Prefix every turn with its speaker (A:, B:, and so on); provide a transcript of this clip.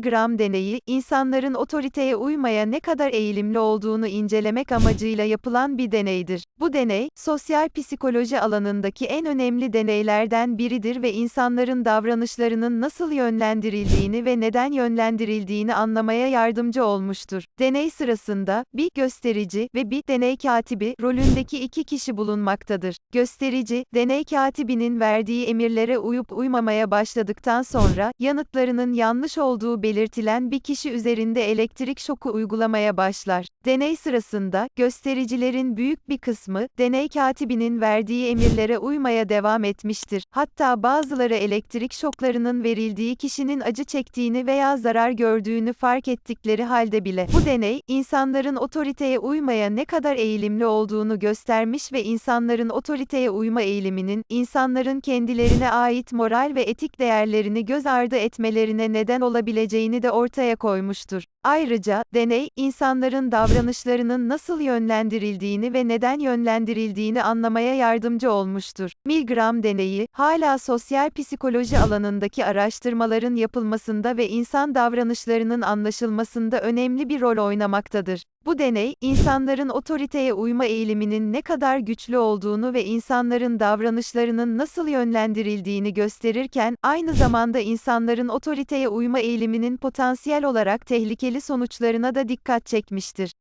A: Milgram deneyi, insanların otoriteye uymaya ne kadar eğilimli olduğunu incelemek amacıyla yapılan bir deneydir. Bu deney, sosyal psikoloji alanındaki en önemli deneylerden biridir ve insanların davranışlarının nasıl yönlendirildiğini ve neden yönlendirildiğini anlamaya yardımcı olmuştur. Deney sırasında, bir gösterici ve bir deney katibi rolündeki iki kişi bulunmaktadır. Gösterici, deney katibinin verdiği emirlere uyup uymamaya başladıktan sonra, yanıtlarının yanlış olduğu belirtilen bir kişi üzerinde elektrik şoku uygulamaya başlar. Deney sırasında, göstericilerin büyük bir kısmı, deney katibinin verdiği emirlere uymaya devam etmiştir. Hatta bazıları elektrik şoklarının verildiği kişinin acı çektiğini veya zarar gördüğünü fark ettikleri halde bile. Bu deney, insanların otoriteye uymaya ne kadar eğilimli olduğunu göstermiş ve insanların otoriteye uyma eğiliminin, insanların kendilerine ait moral ve etik değerlerini göz ardı etmelerine neden olabileceğini de ortaya koymuştur. Ayrıca, deney, insanların davranışlarının nasıl yönlendirildiğini ve neden yönlendirildiğini anlamaya yardımcı olmuştur. Milgram deneyi, hala sosyal psikoloji alanındaki araştırmaların yapılmasında ve insan davranışlarının anlaşılmasında önemli bir rol oynamaktadır. Bu deney, insanların otoriteye uyma eğiliminin ne kadar güçlü olduğunu ve insanların davranışlarının nasıl yönlendirildiğini gösterirken, aynı zamanda insanların otoriteye uyma eğiliminin potansiyel olarak tehlikeli sonuçlarına da dikkat çekmiştir.